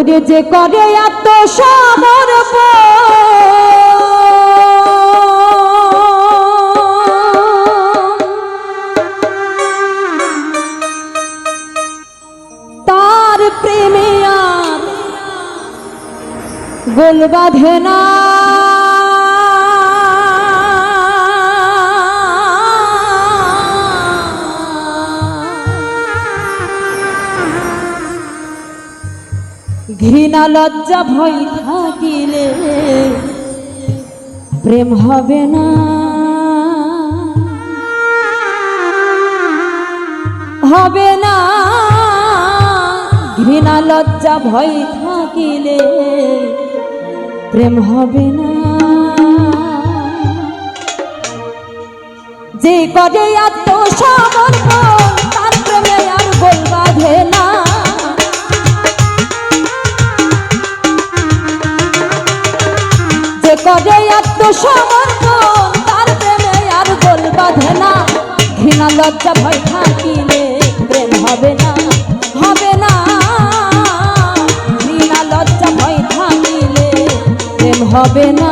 ওরে যে করে এত সমর্প তার প্রেমে আর গোল বাঁধে না। ঘৃণা লজ্জা ভয় থাকিলে প্রেম হবে না। হবে না। ঘৃণা লজ্জা ভয় থাকিলে প্রেম হবে না। যে করে আত্মসমর্পণ আত্মসমর্পণ তার প্রেমে আর গোল বাঁধে না। ঘৃণা, লজ্জা, ভয় থাকিলে প্রেম হবে না হবে না। ঘৃণা, লজ্জা, ভয় থাকিলে হবে না।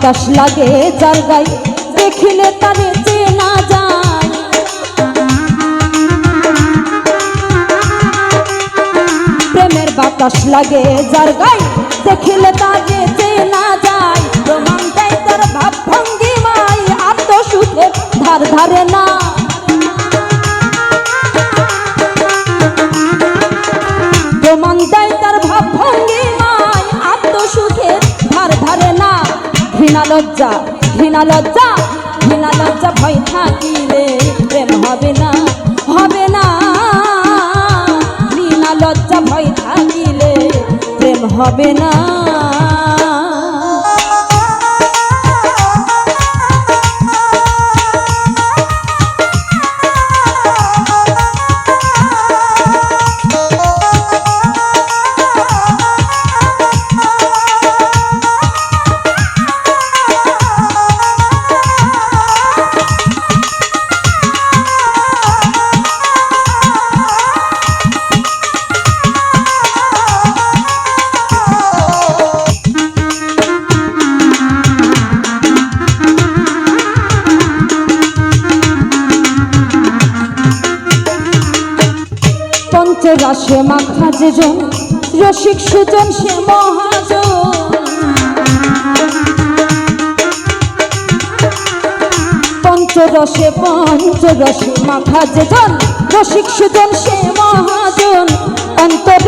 বাতাস লাগে যার গাই দেখিলে তারে চেনা যায়। প্রেমের বাতাস লাগে যার গাই দেখিলে তারে ঘৃণা লজ্জা ঘৃণা লজ্জা ঘৃণা লজ্জা ভয় থাকিলে প্রেম হবে না। পঞ্চরাশে মাখা যেজন রসিক সুজন সে মহাজন। পঞ্চরসে পঞ্চরসে মাখা যেজন রসিক সুজন সে মহাজন। অন্তরে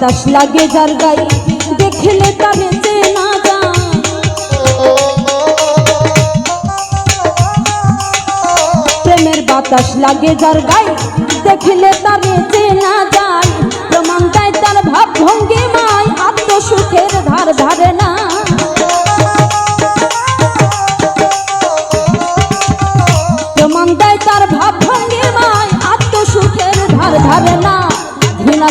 বাতাস লাগে যার গায়ে, দেখলে তারে চেনা যায়। প্রেমের বাতাস লাগে যার গায়ে, দেখলে তারে চেনা যায়।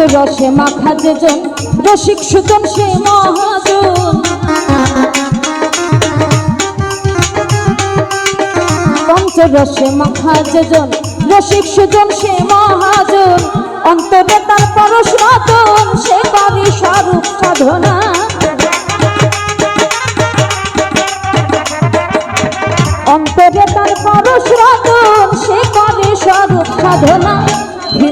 পঞ্চরসে মাখা যেজন রসিক সুজন সে মহাজন। পঞ্চরসে মাখা যেজন রসিক সুজন সে মহাজন। অন্তরে তার পরশ রতন, সে করি স্বরূপ সাধনা। অন্তরে তার পরশ রতন, সে করে স্বরূপ সাধনা।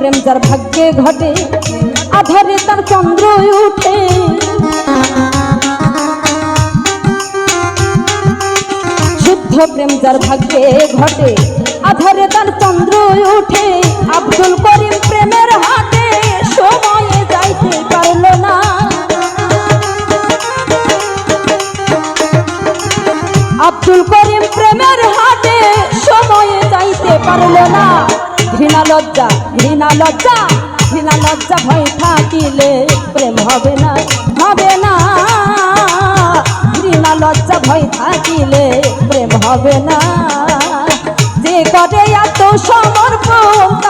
প্রেম যার ভাগ্যে ঘটে, আধারে তার চন্দ্র উঠে। শুদ্ধ প্রেম যার ভাগ্যে ঘটে, আধারে তার চন্দ্র উঠে। আব্দুল ঘৃণা লজ্জা ঘৃণা লজ্জা ভয় থাকিলে প্রেম হবে না হবে না। ঘৃণা লজ্জা ভয় থাকিলে প্রেম হবে না। যে করে এত সমর্পণ